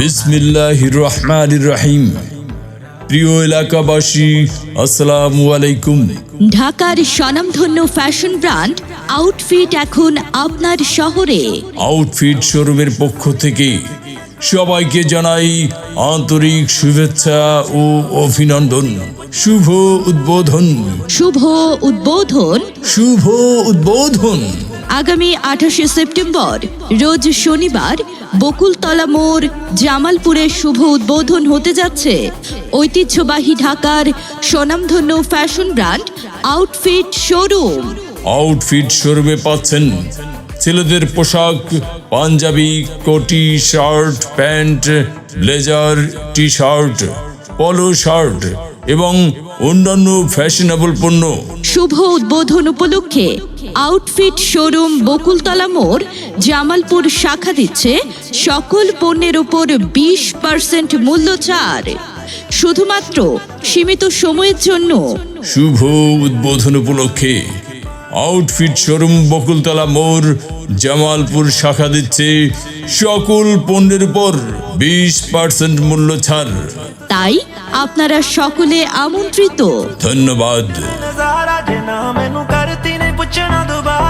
বিসমিল্লাহ রহমান রহিম প্রিয় এলাকাবাসী আসসালামু আলাইকুম। ঢাকার স্বনামধন্য ফ্যাশন ব্র্যান্ড আউটফিট এখন আপনার শহরে। আউটফিট শোরুমের পক্ষ থেকে সবাইকে জানাই আন্তরিক শুভেচ্ছা ও অভিনন্দন। শুভ উদ্বোধন। শুভ উদ্বোধন। শুভ উদ্বোধন। আগামী আঠাশে সেপ্টেম্বর, রোজ শনিবার, বকুলতলা মোড়, জামালপুরে শুভ উদ্বোধন হতে যাচ্ছে। ঐতিহ্যবাহী ঢাকার স্বনামধন্য fashion brand outfit showroom. Outfit শোরুমে পাচ্ছেন ছেলেদের পোশাক, পাঞ্জাবি, কোটি shirt, pant, blazer T shirt polo shirt এবং অন্যান্য ফ্যাশনেবল পণ্য। শুভ উদ্বোধন উপলক্ষে আউটফিট শোরুম বকুলতলা মোড় জামালপুর শাখা দিচ্ছে সকল পণ্যের উপর বিশ পার্সেন্ট মূল্য ছাড়। শুধুমাত্র সীমিত সময়ের জন্য। শুভ উদ্বোধন উপলক্ষে আউটফিট শোরুম বকুলতলা মোড় জামালপুর শাখা দিচ্ছে সকল পণ্যের উপর বিশ পার্সেন্ট মূল্য ছাড়। তাই আপনারা সকলে আমন্ত্রিত। ধন্যবাদ। ਜੇ ਨਾ ਮੈਨੂੰ ਕਰਤੀ ਨੇ ਪੁੱਛਣਾ ਦੁਬਾਰਾ।